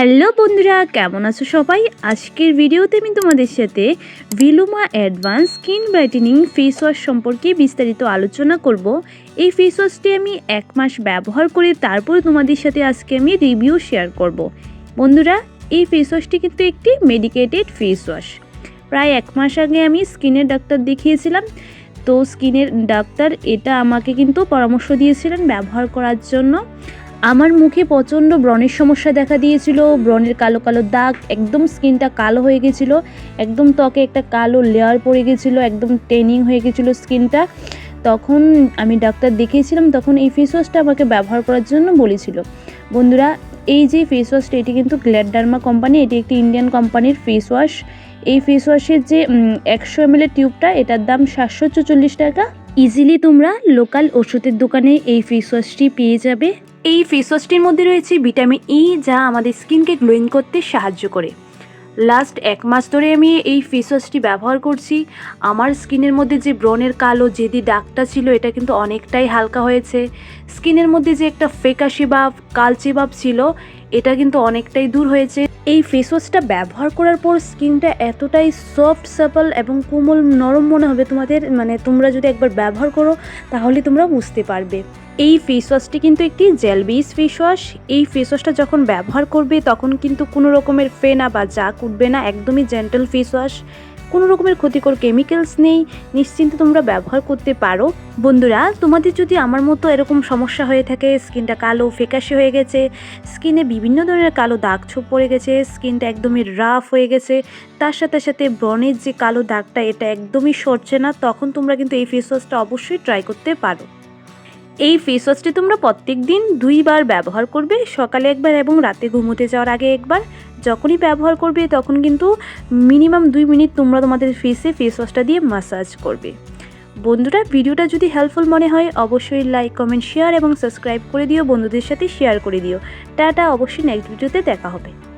Hello বন্ধুরা, কেমন আছো সবাই? আজকের ভিডিওতে আমি তোমাদের সাথে ভিলুমা advance skin brightening face wash সম্পর্কে বিস্তারিত আলোচনা করব। এই ফেস ওয়াশটি আমি এক মাস ব্যবহার করে তারপর তোমাদের সাথে আজকে আমি রিভিউ শেয়ার করব। বন্ধুরা, এই ফেস ওয়াশটি কিন্তু একটি মেডিকেটেড ফেস ওয়াশ প্রায় এক মাস আগে আমি স্কিনের ডাক্তার দেখিয়েছিলাম। তো স্কিনের ডাক্তার এটা আমাকে কিন্তু পরামর্শ দিয়েছিলেন ব্যবহার করার জন্য। আমার মুখে প্রচণ্ড ব্রণের সমস্যা দেখা দিয়েছিল, ব্রণের কালো কালো দাগ, একদম স্কিনটা কালো হয়ে গেছিল, একদম ত্বকে একটা কালো লেয়ার পড়ে গেছিল, একদম টেনিং হয়ে গেছিল স্কিনটা। তখন আমি ডাক্তার দেখিয়েছিলাম, তখন এই ফেস ওয়াশটা আমাকে ব্যবহার করার জন্য বলেছিল। বন্ধুরা, এই যে ফেস ওয়াশটা এটি কিন্তু গ্ল্যাডার্মা কোম্পানি এটি একটি ইন্ডিয়ান কোম্পানির ফেস ওয়াশ এই ফেস ওয়াশের যে একশো এম টিউবটা এটার দাম সাতশো চল্লিশ টাকা। ইজিলি তোমরা লোকাল ওষুধের দোকানে এই ফেস ওয়াশটি পেয়ে যাবে। এই ফেস ওয়াশটির মধ্যে রয়েছে ভিটামিন ই যা আমাদের স্কিনকে গ্লোয়িং করতে সাহায্য করে। লাস্ট এক মাস ধরে আমি এই ফেস ওয়াশটি ব্যবহার করছি। আমার স্কিনের মধ্যে যে ব্রণের কালো যেদি দাগটা ছিল, এটা কিন্তু অনেকটাই হালকা হয়েছে। স্কিনের মধ্যে যে একটা ফেকাশি ভাব কালচে ভাব ছিল এটা কিন্তু অনেকটাই দূর হয়েছে। এই ফেস ওয়াশটা ব্যবহার করার পর স্কিনটা এতটাই সফট সাপল এবং কোমল, নরম মনে হবে তোমাদের। মানে তোমরা যদি একবার ব্যবহার করো, তাহলে তোমরা বুঝতে পারবে। এই ফেস ওয়াশটি কিন্তু একটি জেল বেস ফেস ওয়াশ এই ফেস ওয়াশটা যখন ব্যবহার করবে, তখন কিন্তু কোনো রকমের ফেনা বা জাক উঠবে না, একদমই জেন্টাল ফেস ওয়াশ কোনো রকমের ক্ষতিকর কেমিক্যালস নেই, নিশ্চিন্তে তোমরা ব্যবহার করতে পারো। বন্ধুরা, তোমাদের যদি আমার মতো এরকম সমস্যা হয়ে থাকে, স্কিনটা কালো ফেকাশে হয়ে গেছে, স্কিনে বিভিন্ন ধরনের কালো দাগ ছোপ পড়ে গেছে, স্কিনটা একদমই রাফ হয়ে গেছে, তার সাথে সাথে ব্রণের যে কালো দাগটা, এটা একদমই সরছে না, তখন তোমরা কিন্তু এই ফেস ওয়াশটা অবশ্যই ট্রাই করতে পারো। এই ফেস ওয়াশটি তোমরা প্রত্যেক দিন দুইবার ব্যবহার করবে, সকালে একবার এবং রাতে ঘুমোতে যাওয়ার আগে একবার। যখনই ব্যবহার করবে, তখন কিন্তু মিনিমাম দুই মিনিট তোমরা তোমাদের ফেসে ফেস ওয়াশটা দিয়ে মাসাজ করবে। বন্ধুরা, ভিডিওটা যদি হেল্পফুল মনে হয়, অবশ্যই লাইক কমেন্ট শেয়ার এবং সাবস্ক্রাইব করে দিও। বন্ধুদের সাথে শেয়ার করে দিও। টাটা, অবশ্যই নেক্সট ভিডিওতে দেখা হবে।